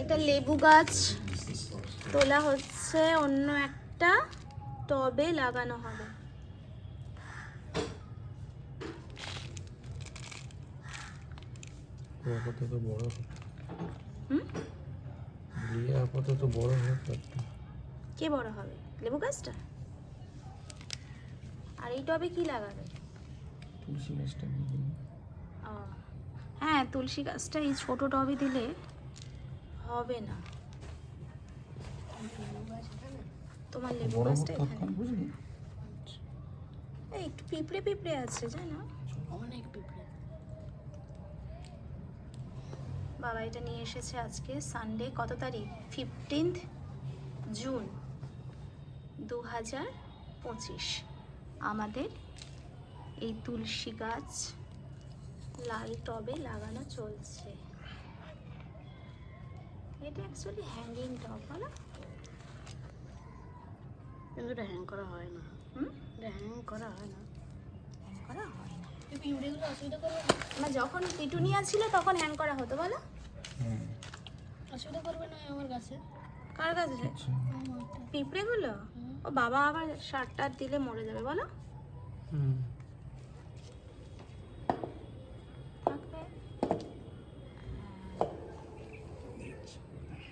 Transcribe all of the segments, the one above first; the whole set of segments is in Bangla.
এটা লেবু গাছ। তোলা হচ্ছে অন্য একটা টবে লাগানো হবে। আপাতত বড় হুম? দিয়ে আপাতত বড় হোক কে বড় হবে? লেবু গাছটা? আর এই টবে কি লাগাবে? তুলসী গাছটা হ্যাঁ তুলসী গাছটা এই ছোট টবে দিলে হবে না। তোমার লেবু গাছটা এখানে। বুঝলি? এই একটু পিঁপড়ে পিঁপড়ে আছে জানো? অনেক পিঁপড়ে। বাবা এটা নিয়ে এসেছে আজকে সানডে কত তারিখ? ফিফটিন্থ জুন দু হাজার পঁচিশ। আমাদের এই তুলসী গাছ লাল টবে লাগানো চলছে। এটা অ্যাকচুয়ালি হ্যাঙ্গিং টব বলো কিন্তু এটা হ্যাং করা হয় না। হুম? এটা হ্যাং করা হয় না। হ্যাং করা হয় না। অসুবিধা করবে না? যখন পিটুনিয়া ছিল তখন হ্যাং করা হতো বলো। অসুবিধা করবে না আমার কাছে। কার কাছে? আচ্ছা। পিঁপড়েগুলো? ও বাবা আবার সার টার দিলে মরে যাবে বলো। হুম থাকবে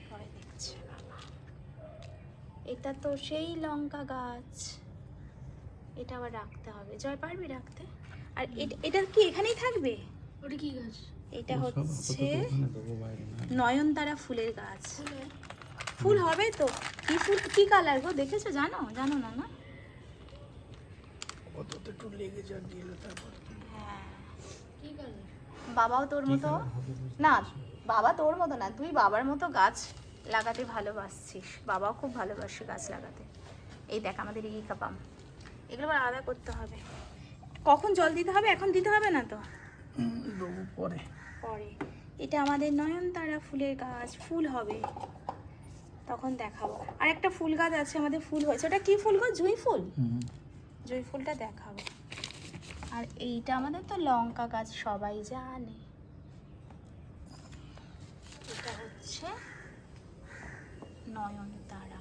ভয় দেখছে বাবা। এটা তো সেই লঙ্কা গাছ। এটা আবার রাখতে হবে। জয় পারবি রাখতে? আর এট- এটা কি এখানেই থাকবে? ওটা কি গাছ? এটা হচ্ছে নয়নতারা ফুলের গাছ। ফুল। হবে তো? কি ফুল কি কালার গো? দেখেছ? জানো? জানো না না? হ্যাঁ। বাবাও তোর মতো? না বাবা তোর মতো না তুই বাবার মতো গাছ লাগাতে ভালোবাসছিস। বাবাও খুব ভালোবাসে গাছ লাগাতে। এই দেখ আমাদের এই কাপাম এগুলো আবার আলাদা করতে হবে। কখন জল দিতে হবে? এখন দিতে হবে না তো? পরে। পরে। এটা আমাদের নয়নতারা ফুলের গাছ। ফুল হবে। তখন দেখাবো। আর একটা ফুল গাছ আছে আমাদের ফুল হয়েছে। ওটা কি ফুল গো? জুঁই ফুল? জুঁই ফুলটা দেখাবো। আর এইটা আমাদের তো লঙ্কা গাছ সবাই জানে। এটা হচ্ছে নয়নতারা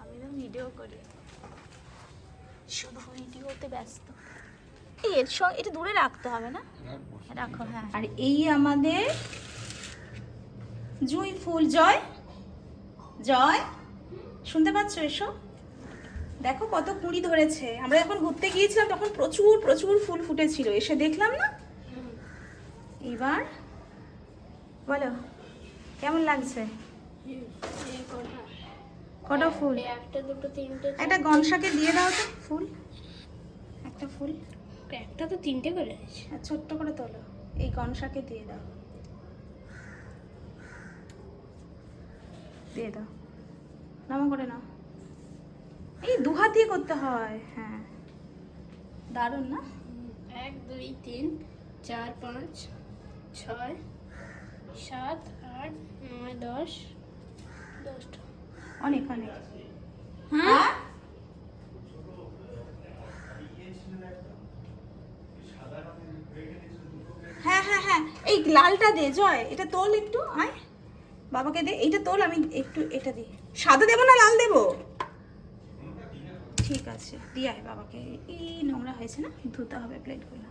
আমি তো ভিডিও করি। শুধু ভিডিওতে ব্যস্ত। এই এর সঙ্গে এটা দূরে রাখতে হবে না? রাখো হ্যাঁ। আর এই আমাদের জুঁই ফুল। জয়। জয়। শুনতে পাচ্ছ? এসো। দেখো কত কুড়ি ধরেছে। আমরা যখন ঘুরতে গিয়েছিলাম তখন প্রচুর প্রচুর ফুল ফুটেছিল। এসে দেখলাম না? এবার বলো। কেমন লাগছে? কটা ফুল? একটা দুটো তিনটে একটা গনসাকে দিয়ে দাও তো ফুল। একটা ফুল। একটা তো তিনটে করে ছোট্ট করে তোলো এই গনসাকে দিয়ে দাও। দিয়ে দাও। নামো করে নাও। এই দু হাত দিয়ে করতে হয় হ্যাঁ। দারুণ না? এক দুই তিন চার পাঁচ ছয় সাত আট নয় দশ। দশটা। অনেক অনেক। হ্যাঁ? হ্যাঁ হ্যাঁ হ্যাঁ। এই লালটা দে জয়। এটা তোল একটু আয়। বাবাকে দে এইটা তোল আমি একটু এটা দিই। সাদা দেবো না লাল দেবো? ঠিক আছে দিয়ে আয় বাবাকে। এই নোংরা হয়েছে না ধুতে হবে প্লেটগুলো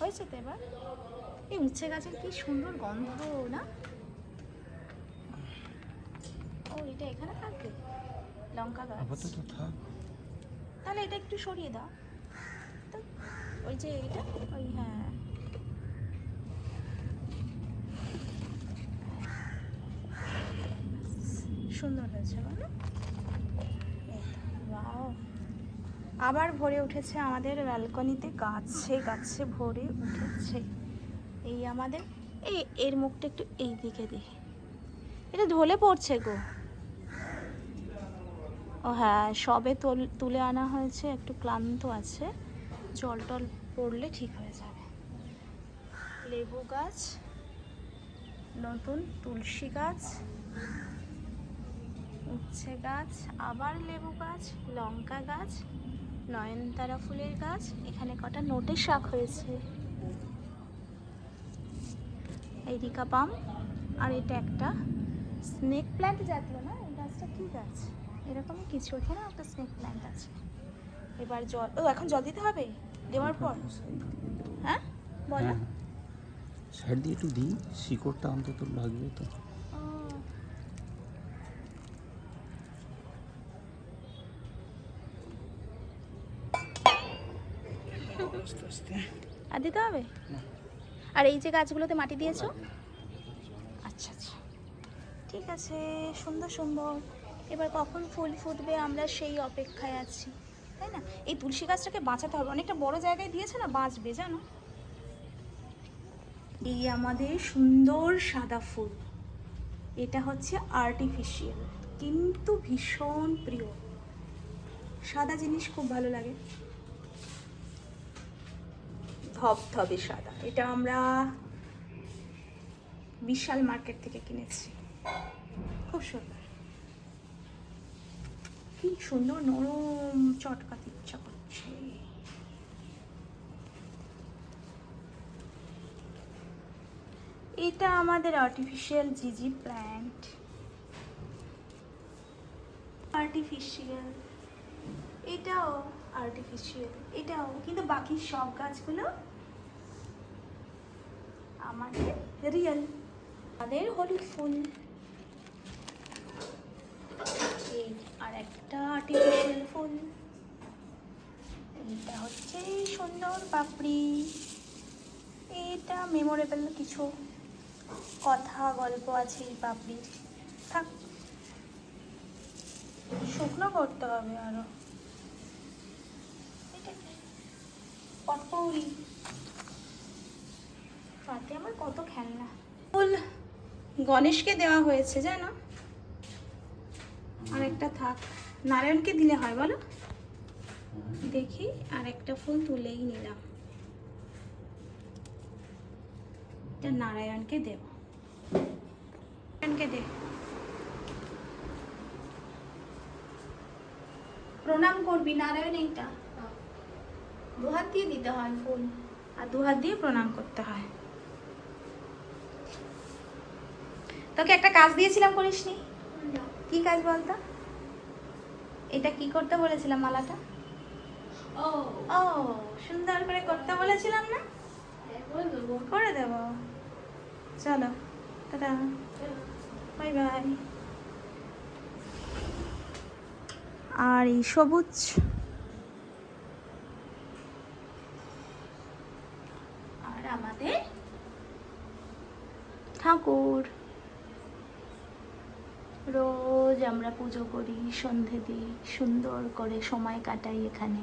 হয়েছে তো এবার? এই উচ্ছে গাছের কি সুন্দর গন্ধ না? এটা এখানে থাকবে? লঙ্কা গাছ। তাহলে এটা একটু সরিয়ে দাও। তো ওই যে এটা ওই হ্যাঁ। সুন্দর হয়েছে বলো। আবার ভরে উঠেছে আমাদের ব্যালকনিতে গাছে গাছে ভরে উঠেছে। এই আমাদের এই এর মুখটা একটু এই দিকে দিই এটা ঢলে পড়ছে গো। ও হ্যাঁ সবে তোল- আনা হয়েছে, একটু ক্লান্ত আছে। জল টল পড়লে ঠিক হয়ে যাবে। লেবু গাছ, নতুন তুলসী গাছ, উচ্ছে গাছ, আবার লেবু গাছ, লঙ্কা গাছ, নয়নতারা ফুলের গাছ, এখানে কটা নোটের শাক হয়েছে। এরিকা পাম, আর এটা একটা স্নেক প্ল্যান্ট জাতীয় না? এই গাছটা কি গাছ? এরকমই কিছু এখানে একটা স্নেক প্ল্যান্ট আছে। এবার জল ও এখন জল দিতে হবে? দেওয়ার পর? হ্যাঁ বলো। হ্যাঁ সাইড দিয়ে একটু দিই শিকড়টা অন্তত লাগবে তো। আর দিতে হবে? আর এই যে গাছগুলোতে মাটি দিয়েছ? আচ্ছা আচ্ছা। ঠিক আছে সুন্দর সুন্দর। এবার কখন ফুল ফুটবে আমরা সেই অপেক্ষায় আছি, তাই না? এই তুলসী গাছটাকে বাঁচাতে হবে। অনেকটা বড় জায়গায় দিয়েছে না, বাঁচবে, জানো? এই আমাদের সুন্দর সাদা ফুল। এটা হচ্ছে আর্টিফিশিয়াল কিন্তু ভীষণ প্রিয়। সাদা জিনিস খুব ভালো লাগে। ধবধবে সাদা। এটা আমরা বিশাল মার্কেট থেকে কিনেছি। খুব সুন্দর। কি সুন্দর নরম চটকাতে ইচ্ছা করছে। এটা আমাদের আর্টিফিশিয়াল জিজি প্ল্যান্ট আর্টিফিশিয়াল এটাও আর্টিফিশিয়াল এটাও। কিন্তু বাকি সব গাছগুলো আমাদের রিয়েল আমাদের হলুদ ফুল। এই আর একটা আর্টিফিশিয়াল ফুল। এটা হচ্ছে সুন্দর পাপড়ি। এটা মেমোরেবল কিছু কথা, গল্প আছে এই পাপড়ির। থাক। শুকনো করতে হবে আরও। এটা কি? পটপৌরি। রাতে আমার কত খেলনা। ফুল গণেশকে দেওয়া হয়েছে, জানো? আর একটা থাক। নারায়ণকে দিলে হয়, বলো? দেখি আর একটা ফুল তুলেই নিলাম। এটা নারায়ণকে দেব নারায়ণকে দে। প্রণাম করবি নারায়ণ এইটা। দু হাত দিয়ে দিতে হয় ফুল। আর দু হাত দিয়ে প্রণাম করতে হয়। তোকে একটা কাজ দিয়েছিলাম করিসনি? কি কাজ বলতো? এটা কি করতে বলেছিলাম মালাটা? ও। ও সুন্দর করে করতে বলেছিলাম না? দেবো করে দেব। চলো টাটা। Bye bye. আর এই সবুজ? আর আমাদের? ঠাকুর। রোজ আমরা পুজো করি সন্ধে দিই সুন্দর করে সময় কাটাই এখানে।